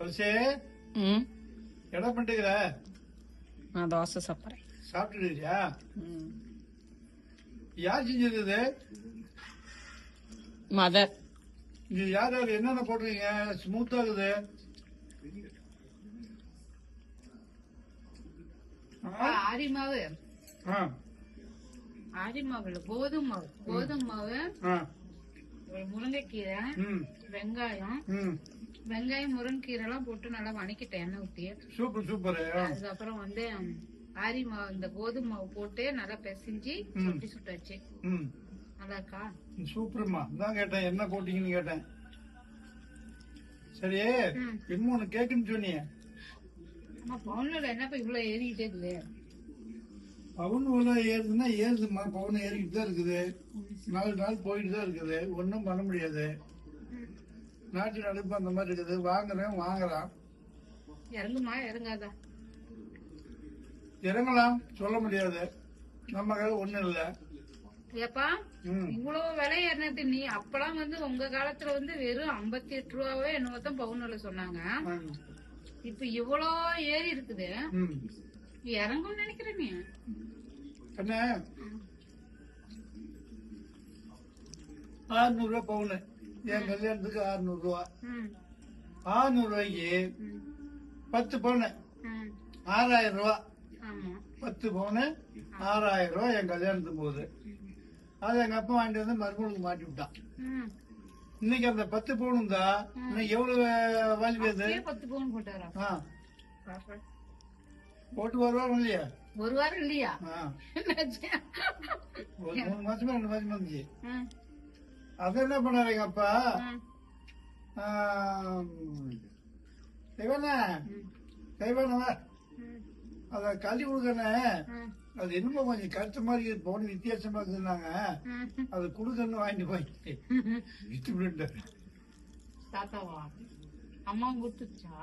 துளசி ம். என்ன பண்ணிட்டுக்கிற? நான் தோசை சாப்பிட்றேன். சாப்பிட்டுருக்கியா ம். யார் செஞ்சிருக்குது? மதர். இது யார் யார் என்னென்ன போட்டிருக்கீங்க? ஸ்மூத்தா இருக்குது. ஆ? ஆரி மாவு. ஆ, ஆரி மாவு இல்ல கோதுமை மாவு. கோதுமை மாவு முருங்கைக்கீரை ம், வெங்காயம் ம். வெங்காயம் முருங்கைக்கீரை எல்லாம் போட்டு நல்லா வணக்கிட்டேன் எண்ணெய் ஊத்தி. சூப்பர் சூப்பர் அதுக்கப்புறம் வந்து ஆரி மாவு இந்த கோதுமை மாவு போட்டு நல்லா பிசைஞ்சு. சுட்டி சுட்டாச்சு. நல்லா இருக்கா? சூப்பர்மா. தான் கேட்டேன் என்ன போட்டீங்கன்னு கேட்டேன். சரி. இன்னொன்னு கேக்குன்னு சொன்னீங்க அம்மா பவுன்ல என்னப்பா இவ்வளவு ஏறிக்கிட்டே இருக்குது? பவுன் இவ்வளவு ஏறுதுன்னா ஏறுதுமா பவுன் ஏறிக்கிட்டு தான் இருக்குது. நாலு நாள் போயிட்டு தான் இருக்குது. ஒன்றும் பண்ண முடியாது. நாட்டு நடப்பு அந்த மாதிரி இருக்குது. வாங்குறேன் வாங்குறான் இறங்குமா? இறங்காதா? இறங்கலாம் சொல்ல முடியாது. நம்ம கையில் ஒன்றும் இல்லை. ஏப்பா இவ்வளவு விலை ஏறினது நீ. அப்பெல்லாம் வந்து உங்க காலத்துல வந்து வெறும் ஐம்பத்தி எட்டு ரூபாவே என்னவோ தான் பவுன் விலை சொன்னாங்க இப்ப இவ்வளோ ஏறி இருக்குது. இறங்கும்னு நினைக்கிறேன் நீ? என்ன? ஆறுநூறுவா பவுனு. என் கல்யாணத்துக்கு ஆறுநூறுவா ம், ஆறுநூறுவாய்க்கு ம், பத்து பவுனு. ஆறாயிரம் ரூபா பத்து பவுனு ஆறாயிரம் ரூபா என் கல்யாணத்துக்கு போகுது. அதை எங்க அப்பா வாங்கிட்டு வந்து மறுபடியும் மாட்டி விட்டான். இன்னைக்கு அந்த பத்து பவுன் தான் இன்னைக்கு எவ்வளவு வாங்கி பத்து பவுன் போட்டாரா? போட்டு இல்லையா? ஒரு வாரம் இல்லையா? ஆ. என்னாச்சு? ஒரு மூணு மாசமா ரெண்டு மாசமா இருந்துச்சு. அது என்ன பண்ணாரு எங்க அப்பா செய்வானவா ம், அத கல்வி கொடுக்கணே அது என்னமோ கொஞ்சம் கருத்து மாதிரி போன வித்தியாசமா இருக்குதுன்னாங்க ம். அது கொடுக்கணும் வாங்கிட்டு போய் வித்து விட்டுட்டாரு தாத்தாவா? அம்மா கொடுத்துச்சா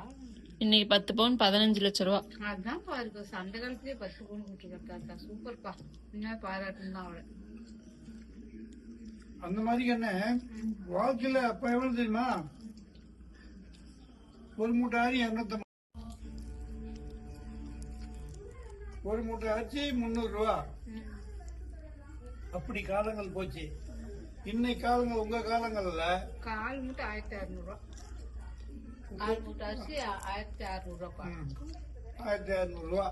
இன்னைக்கு பத்து பவுன் பதினஞ்சு லட்ச ரூபா. அதான் பாருங்க அந்த காலத்திலேயே பத்து பவுன் கொடுத்துருக்க தாத்தா. சூப்பர்ப்பா. என்ன பாராட்டுன்னு அவளை அந்த மாதிரி என்ன? வாழ்க்கையில அப்ப எவ்வளவு தெரியுமா? ஒரு மூட்டை அரி இரநூத்தம்பது ஒரு மூட்டை அரிசி முந்நூறு ரூபா. அப்படி காலங்கள் போச்சு. இன்னைக்கு காலங்கள் உங்க காலங்கள்ல கால் மூட்டை ஆயிரத்தி ம், ஆயிரத்தி அறுநூறு ரூபா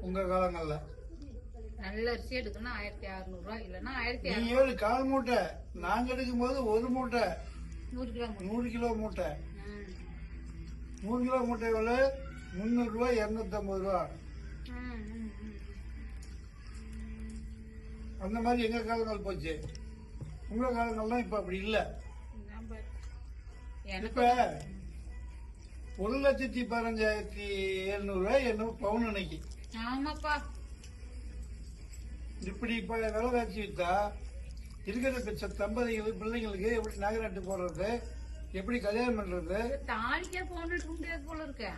உங்க காலங்கள்ல. நல்ல அரிசி எடுக்கணும் ஆயிரத்தி அறுநூறுவா. இல்லைன்னா ஆயிரத்தி நீ ஏழு கால் மூட்டை. நாங்க எடுக்கும் போது ஒரு மூட்டை. நூறு கிலோ. நூறு கிலோ மூட்டை. ம். நூறு கிலோ மூட்டை எவ்வளவு முந்நூறு ரூபா இருநூத்தி ஐம்பது ரூபா. ம், ம், ம். அந்த மாதிரி எங்க காலங்கள் போச்சு? உங்க காலங்கள்லாம் இப்ப அப்படி இல்ல. இதான் பாரு. எனக்கு இப்ப ஒரு லட்சத்தி பதினஞ்சாயிரத்தி எழுநூறு ரூபாய் என்ன பவுன் அன்னைக்கு. ஆமாப்பா. இப்படி இப்ப விலைவாசி வித்தா இருக்கிற பிச்சை தம்பதிகளுக்கு பிள்ளைங்களுக்கு எப்படி நகராட்டு போடுறது? எப்படி கல்யாணம் பண்றது? தாலிக்கே இருக்க முடியாது போல இருக்க.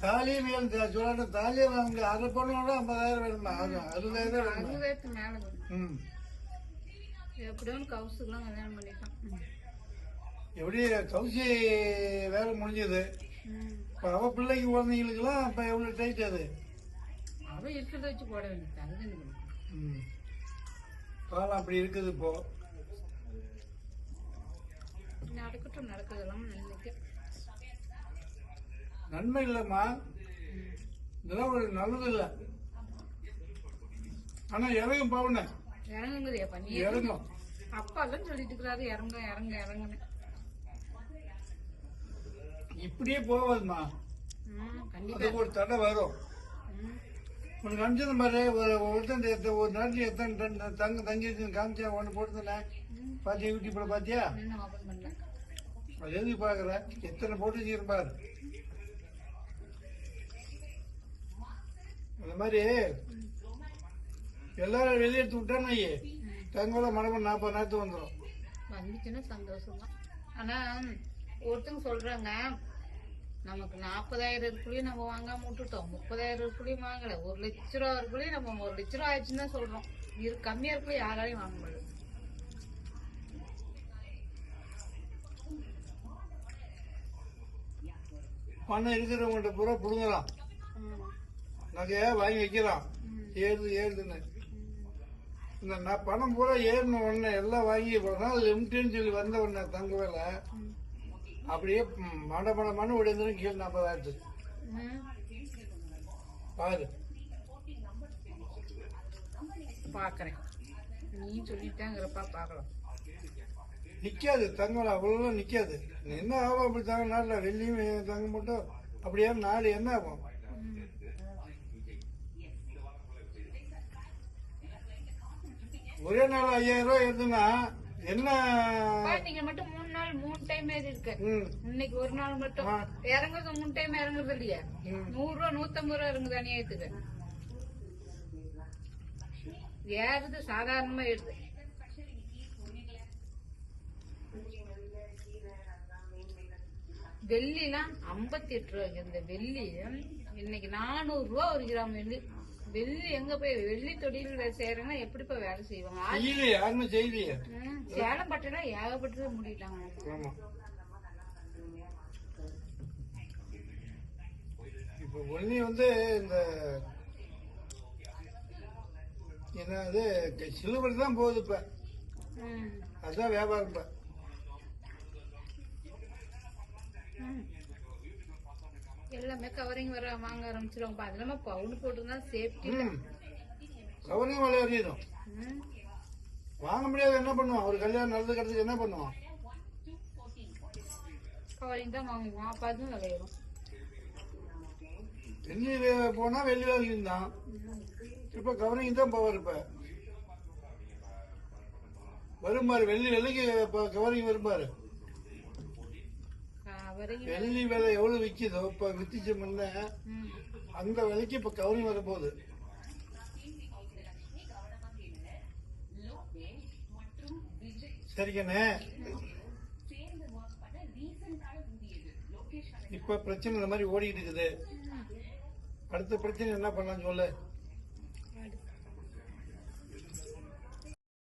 தாலியும் வேணும் தாலியை வாங்க. அரை பவுனோட ஐம்பதாயிரம் வேணுமா? அறுபதாயிரம் அறுபதாயிரத்து மேல ம். எப்படியோ கவுசுக்குலாம் கல்யாணம் பண்ணிட்டான். எப்படி கௌசி வேலை முடிஞ்சது. இப்ப அவ பிள்ளைக்கு குழந்தைங்களுக்குலாம் இப்ப எவ்வளவு டைட் அது? அவ இருக்கிறத வச்சு போட வேண்டியது. காலம் அப்படி இருக்குது இப்போ நடக்கட்டும் நடக்கிறதெல்லாம் நல்லது நன்மை இல்லம்மா. இதெல்லாம் ஒரு நல்லது இல்ல ஆனா இறங்கும் பவுன. இறங்குங்கதையா பண்ணி இறங்கும். அப்பா எல்லாம் சொல்லிட்டு இருக்கிறாரு இறங்க இறங்க இறங்குன்னு. இப்படியே போவாதுமா கண்டிப்பா. ஒரு தடை வரும். உனக்கு அனுப்பிச்சது மாதிரி ஒரு ஒருத்தன் ஒரு நாட்டில் எத்தனை டன் தங்க தங்கி காமிச்சா ஒன்று போட்டுருந்தேன். இன்னும் ஓபன் பண்ணல? அது எதுக்கு பாக்குற? எத்தனை போட்டு வச்சிருக்க பாரு. அந்த மாதிரி எல்லாரும் வெளியெடுத்து விட்டான்னு வையே. தங்கோட மடம நாற்பது நேரத்துக்கு வந்துடும் வந்துச்சுன்னா சந்தோஷம் தான் ஆனா ஒருத்தங்க சொல்றாங்க நமக்கு நாற்பதாயிரம் இருக்குள்ளேயும் நம்ம வாங்காம விட்டுட்டோம். முப்பதாயிரம் இருக்குள்ளேயும் வாங்கல. ஒரு லட்ச ரூபா இருக்குள்ளேயும் நம்ம ஒரு லட்ச ரூபா ஆயிடுச்சுன்னு தான் சொல்றோம். இது கம்மியா இருக்குள்ளே யாராலையும் வாங்க முடியாது. பணம் இருக்கிறவங்கள்ட்ட பூரா புடுங்குறான். நகையா வாங்கி வைக்கிறான். ஏறுது ஏறுதுன்னு. இந்த நான் பணம் பூரா ஏறின உடனே எல்லாம் வாங்கி ஒரு நாள் லிமிட்டுன்னு சொல்லி வந்த உடனே தங்க வேலை. அப்படியே மட மட மண்ணு உடையதுன்னு கீழே நாற்பதாயிரத்து ம். பாரு. பாக்குறேன். நீ சொல்லிட்டாங்கிறப்பா பாக்கலாம். நிக்காது தங்கம் அவ்வளவு நிக்காது. என்ன ஆகும் அப்படி தாங்க நாட்டில் வெள்ளியும் தங்க மட்டும் அப்படியே நாடு என்ன ஆகும்? ஒரே நாள் ஐயாயிரம் ரூபாய் எடுத்துனா என்ன? நாள் மூணு டைம் ஏறி இருக்கு. இன்னைக்கு ஒரு நாள் மட்டும். இறங்குறது மூணு டைம் இறங்குறது இல்லையா. நூறு ரூபா நூத்தம்பது ரூபா இறங்குது அநியாயத்துக்கு. ஏறுது சாதாரணமா ஏறுது. வெள்ளிலாம் ஐம்பத்தி எட்டு ரூபாய்க்கு இந்த வெள்ளி இன்னைக்கு நானூறு ரூபா ஒரு கிராம் வெள்ளி. வெள்ளி எங்க போய் வெள்ளி தொழில செய்யறவங்க எப்படிப்பா வேலை செய்வாங்க? செய்யலையே யாருமே செய்யலையே. சேலம் பட்டில ஏகப்பட்டது மூடிட்டாங்க. ஆமா. இப்ப ஒண்ணி வந்து இந்த என்னது சிலுவர் தான் போகுது இப்ப. அதுதான் வியாபாரம் இப்ப ம். எல்லாமே கவரிங் வர வாங்க ஆரம்பிச்சிருவாங்க. அது இல்லாம பவுன் போட்டுருந்தா சேஃப்டி கவரிங் விலை அறியணும் வாங்க முடியாது என்ன பண்ணுவான்? ஒரு கல்யாணம் நடந்து கிடத்துக்கு என்ன பண்ணுவான்? கவரிங் தான் வாங்குவோம். அப்ப அதுவும் விளையிடும் வெள்ளி வே- போனா வெள்ளி வாங்கியும் தான் இப்ப கவரிங் தான் பவர் இப்ப. வரும்பாரு வெள்ளி வெள்ளிக்கு இப்ப கவரிங் வரும்பாரு வெள்ளி விலை எவ்வளவு விக்குதோ இப்ப வித்துச்சு முன்ன அந்த விலைக்கு இப்ப கவரிங் வர போகுது சரிங்கண்ணே. இப்ப பிரச்சனை இந்த மாதிரி ஓடிட்டு இருக்குது. அடுத்த பிரச்சனை என்ன பண்ணலாம் சொல்லு.